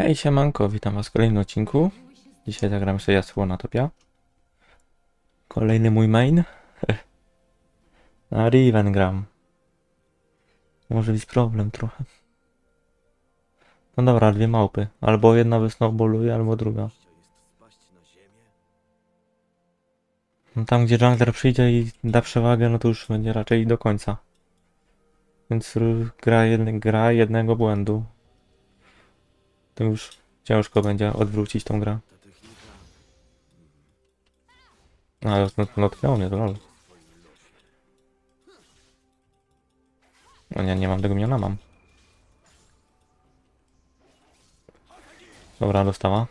Hej, siemanko, witam was w kolejnym odcinku. Dzisiaj zagramy sobie jasło na. Kolejny mój main. Na Riven gram. Może być problem trochę. No dobra, dwie małpy. Albo jedna wysnowballuje, albo druga. No tam, gdzie jungler przyjdzie i da przewagę, no to już będzie raczej do końca. Więc gra, jedne, gra jednego błędu. To już ciężko będzie odwrócić tą grę. No, no tknęło mnie to, lol. No nie, nie mam tego miona, mam. Dobra, dostała.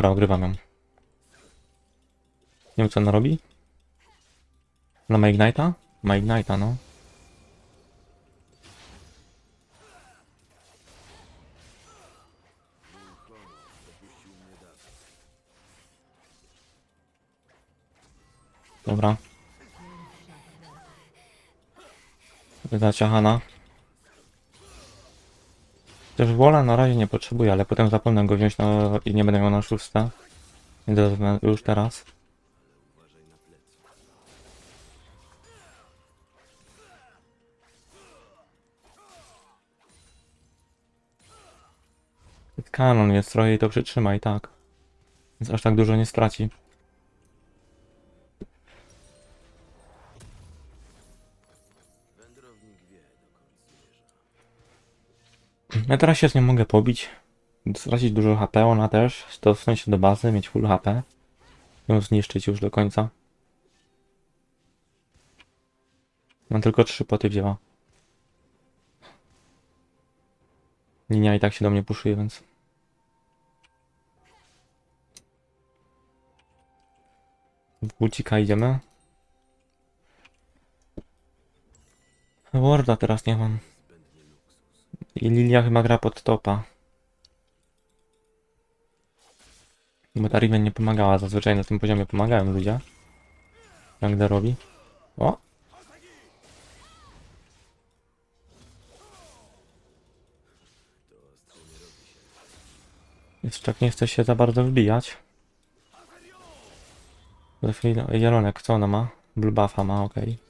Dobra, ogrywam ją. Nie wiem co ona robi. Ona ma Ignite'a? Ma Ignite'a, no. Dobra. Zaciachana. Też wola na razie nie potrzebuję, ale potem zapomnę go wziąć na... i nie będę miał na szóste. Więc już teraz. Kanon jest trochę i to przytrzyma i tak. Więc aż tak dużo nie straci. Ja teraz się z nią mogę pobić. Stracić dużo HP, ona też. Cofnąć się do bazy, mieć full HP. Ją zniszczyć już do końca. Mam tylko trzy poty wzięła. Linia i tak się do mnie puszuje, więc... W bucika idziemy. Warda teraz nie mam. I Lilia chyba gra pod topa. Bo ta Riven nie pomagała, zazwyczaj na tym poziomie pomagają ludzie. Jak robi. O! Jeszcze tak nie chce się za bardzo wbijać. Za chwilę, Jelonek, co ona ma? Blue buffa ma, okej.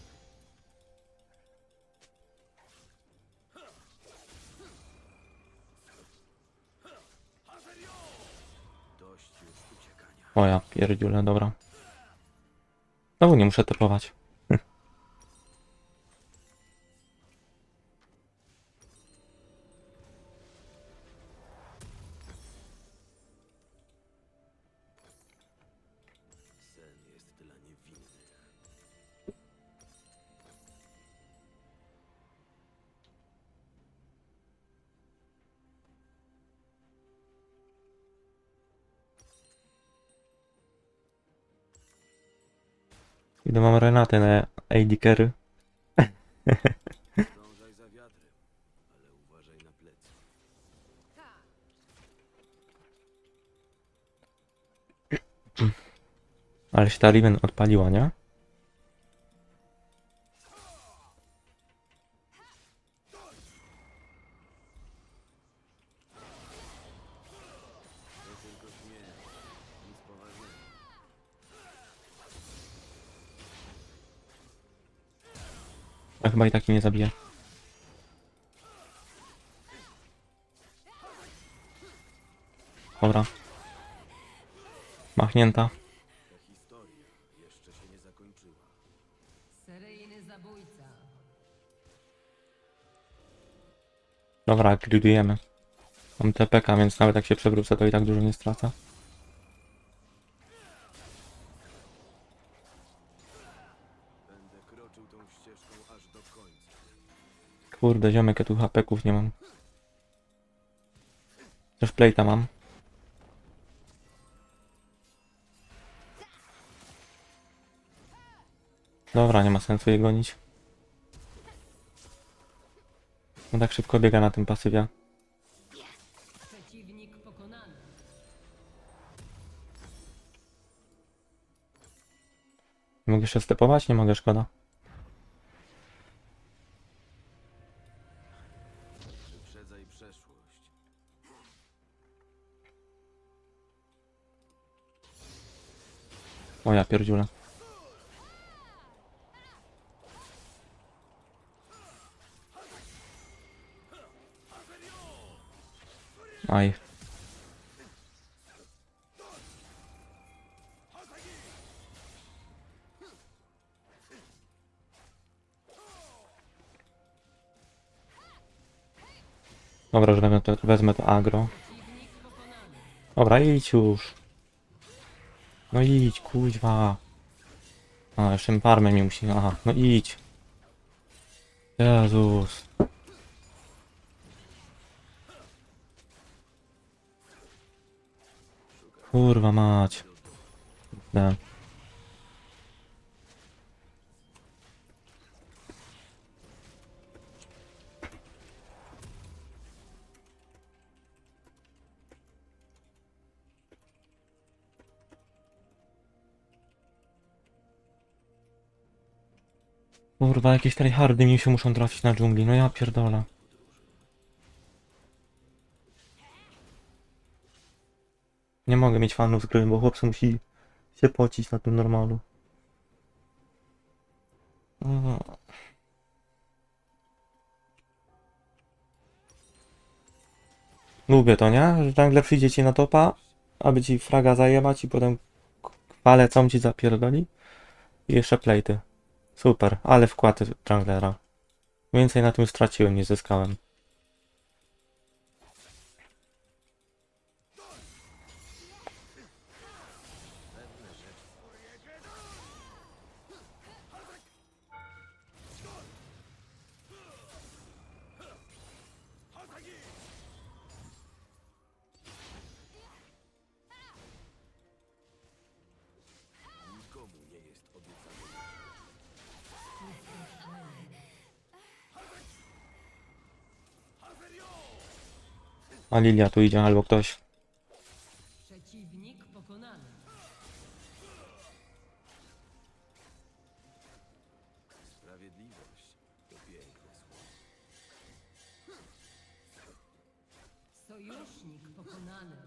O ja pierdziule, dobra. Znowu nie muszę typować. Idę mam Renatę na AD carry. Dążaj za wiatrem, ale uważaj na plecy. Ale się ta Riven odpaliła, nie? A chyba i taki nie zabije. Dobra. Machnięta. Dobra, gridujemy. Mam TPK, więc nawet jak się przewrócę, to i tak dużo nie stracę. Kurde, ziomek, ja tu hapeków nie mam. Też plate'a mam. Dobra, nie ma sensu jej gonić. No tak szybko biega na tym pasywie. Mogę jeszcze stepować? Nie mogę, szkoda. Ja pierdziule. Aj. Dobra, że wezmę to, wezmę to agro. Dobra, idź już. No idź, kuźwa. A, jeszcze farmę mi musi. Aha, no idź. Jezus. Kurwa mać. Da. Kurwa, jakieś tryhardy mi się muszą trafić na dżungli. No ja pierdolę. Nie mogę mieć fanów z gry, bo chłopcy musi się pocić na tym normalu. No. Lubię to, nie? Że nagle przyjdzie ci na topa, aby ci fraga zajebać i potem chwalę co ci zapierdoli. I jeszcze plejty. Super, ale wkład junglera. Więcej na tym straciłem niż zyskałem. A Lilia tu idzie albo ktoś. Przeciwnik pokonany. Sprawiedliwość to piękne słowo. Sojusznik pokonany.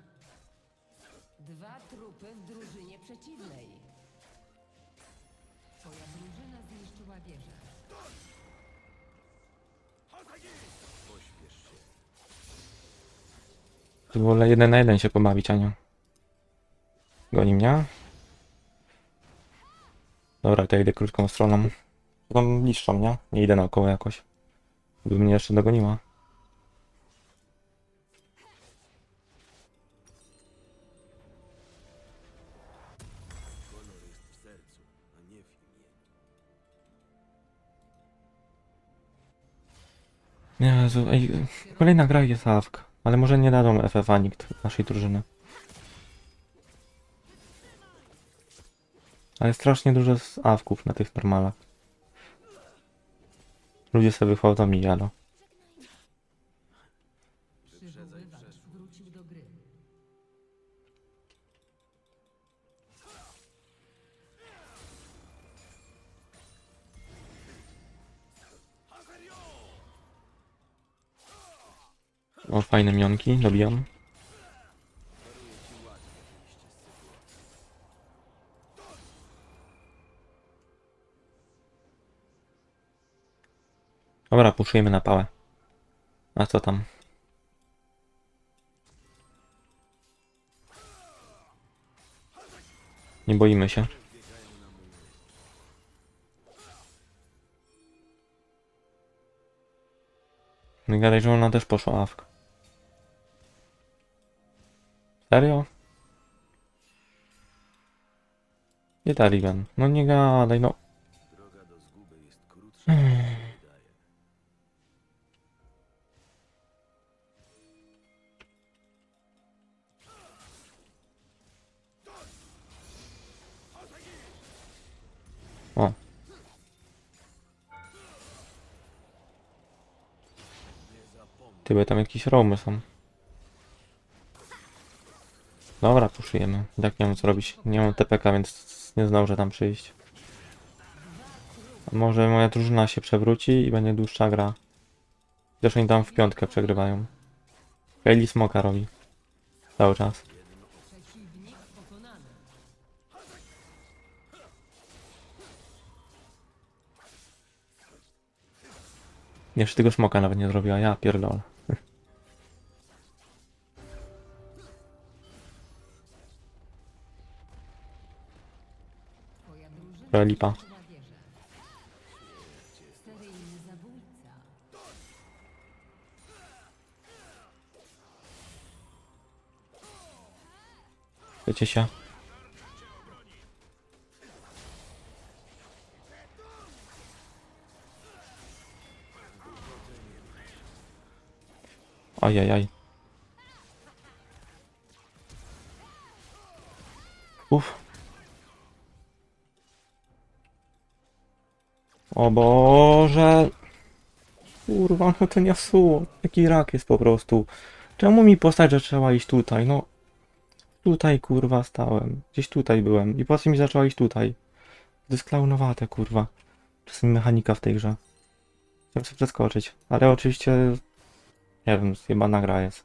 Dwa trupy w drużynie przeciwnej. Twoja drużyna zniszczyła wieżę. Pośpiesz się. Wolę jeden na jeden się pobawić, Ania. Goni mnie. Dobra, to ja idę krótką stroną. Tam niszczą, nie? Nie idę naokoło jakoś. By mnie jeszcze dogoniła. Jezu, ej, kolejna gra jest AFK. Ale może nie dadzą FFA nikt naszej drużyny. Ale strasznie dużo awków na tych normalach. Ludzie sobie wychodzą i jalo. O, fajne mionki, dobijam. Dobra, puszujemy na pałę. A co tam? Nie boimy się. Nie gadaj, że ona też poszła awk. Serio? Nie ta Riven. No nie gadaj, no. Droga do zguby jest krótsza tam jakieś romy są. Dobra, puszujemy. Tak nie wiem co robić. Nie mam TPK, więc nie zdążę tam przyjść. Może moja drużyna się przewróci i będzie dłuższa gra. Zresztą oni tam w piątkę przegrywają. Kaylee Smoka robi. Cały czas. Jeszcze tego smoka nawet nie zrobiła, ja pierdolę. Dobra, lipa. Wiecie się? Ajajaj. Uff. O Boże. Kurwa, no to nie suło. Jaki rak jest po prostu. Czemu mi postać, że trzeba iść tutaj? No, Tutaj kurwa stałem. Gdzieś tutaj byłem. I potem mi zaczęła iść tutaj. To jest klaunowate kurwa. Czasem mechanika w tej grze. Chciałem sobie przeskoczyć. Ale oczywiście... Nie wiem, chyba nagra jest.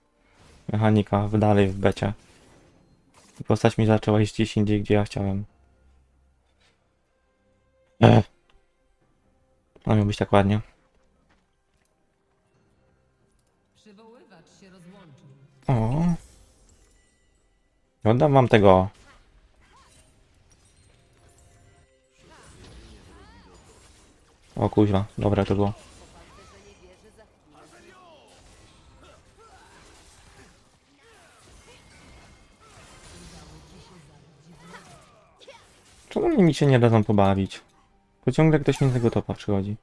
Mechanika w dalej w becie. I postać mi zaczęła iść gdzieś indziej, gdzie ja chciałem. Ech. A miał być tak ładnie. O. Oddam wam tego. O kuźwa, dobre to było. Czemu mi się nie dadzą pobawić? Bo ciągle ktoś mi z tego topa przychodzi.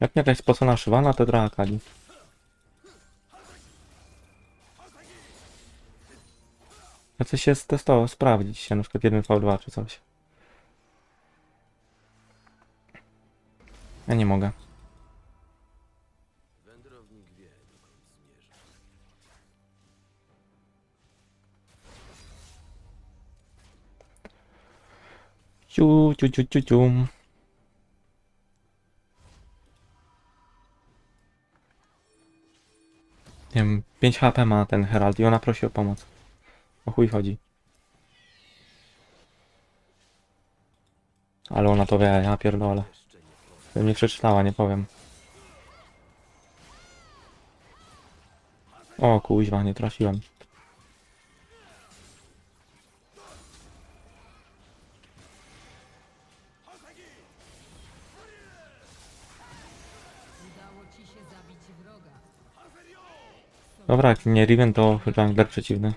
Jak nie jakaś spocona szywana, to gra Akali. Ja coś się testował, sprawdzić się, na przykład 1v2 czy coś. Ja nie mogę. Ciu, ciu, ciu, ciu, ciu. Nie wiem, 5 HP ma ten Herald i ona prosi o pomoc. O chuj chodzi. Ale ona to wie, ja pierdolę. Bym nie przeczytała, nie powiem. O kuźwa, nie trafiłem. Dobra, jak nie Riven, to jungler przeciwny.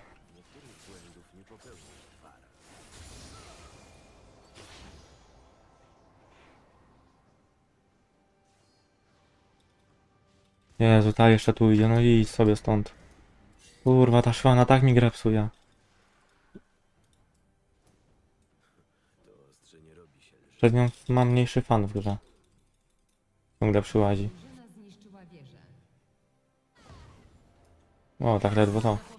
Jezu, ta jeszcze tu idzie, no i sobie stąd. Kurwa, ta szwana tak mi grę psuje. Przed nią mam mniejszy fan w grze. Ciągle przyłazi. O, tak ledwo to.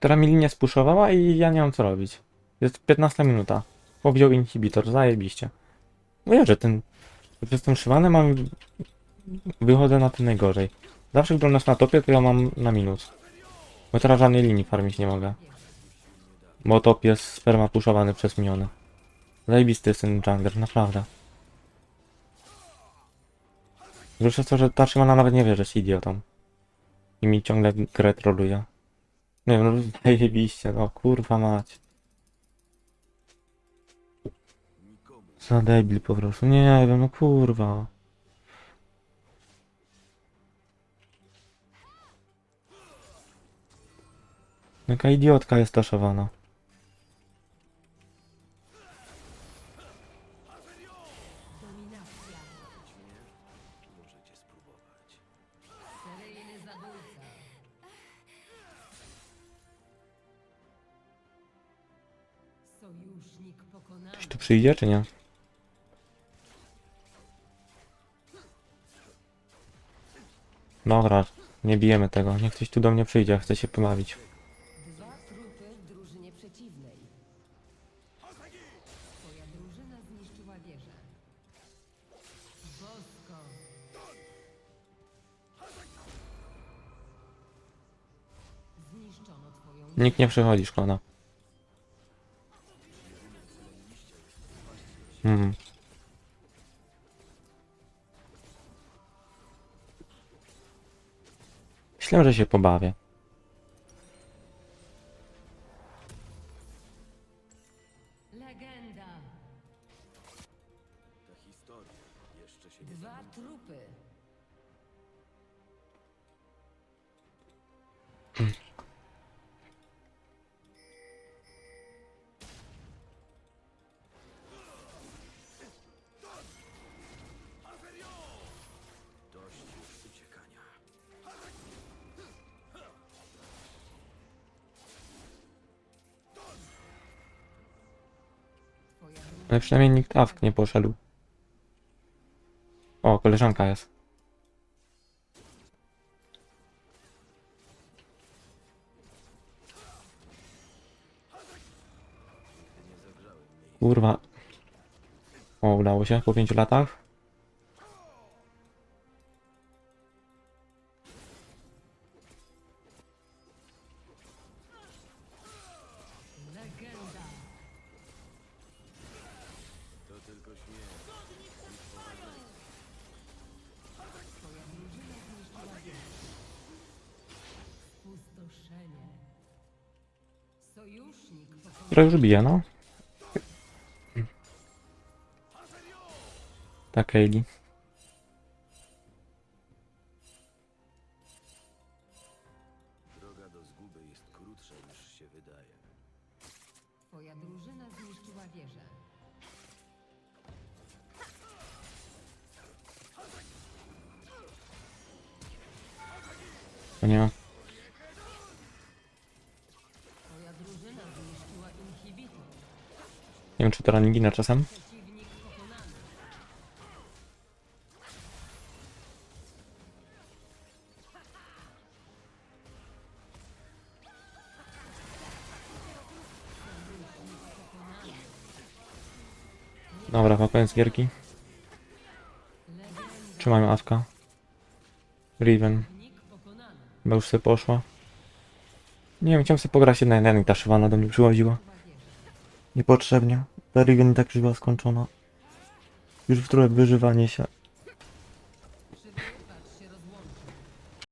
Teraz mi linię spuszowała i ja nie mam co robić. Jest 15 minuta. Powziął inhibitor, zajebiście. Mówię, że ten Jak jestem szywany, mam... Wychodzę na tym najgorzej. Zawsze gdy nas na topie, to ja mam na minus. Bo teraz żadnej linii farmić nie mogę. Bo top jest sperma puszowany przez miniony. Zajebisty jest ten jungler, naprawdę. Przez to, że ta Szymana nawet nie wie, że jest idiotą. I mi ciągle grę troluje. Nie no zajebiście, no kurwa mać. Za debil po prostu, nie wiem, no kurwa. Jaka idiotka jest taszowana. Przyjdzie, czy nie? Dobra, nie bijemy tego. Niech ktoś tu do mnie przyjdzie, chce się twoją Nikt nie przychodzi, szkoda. Hmm. Myślę, że się pobawię. legenda. Ta historia jeszcze się nie Dwa trupy. Ale przynajmniej nikt awk nie poszedł. O, koleżanka jest. Kurwa. O, udało się po pięciu latach. Która już bije, no. Tak, Kaylee. Droga do zguby jest krótsza niż się wydaje. Twoja drużyna zniszczyła wieżę. To nie ma. To raningina czasem. Dobra, po koniec gierki. Trzymajmy awka. Riven. Chyba już sobie poszła. Nie wiem, chciałem sobie pograć jedna jeden i ta szywana do mnie wieża. Niepotrzebnie. Ta i tak już była skończona. Już w trochę wyżywanie się.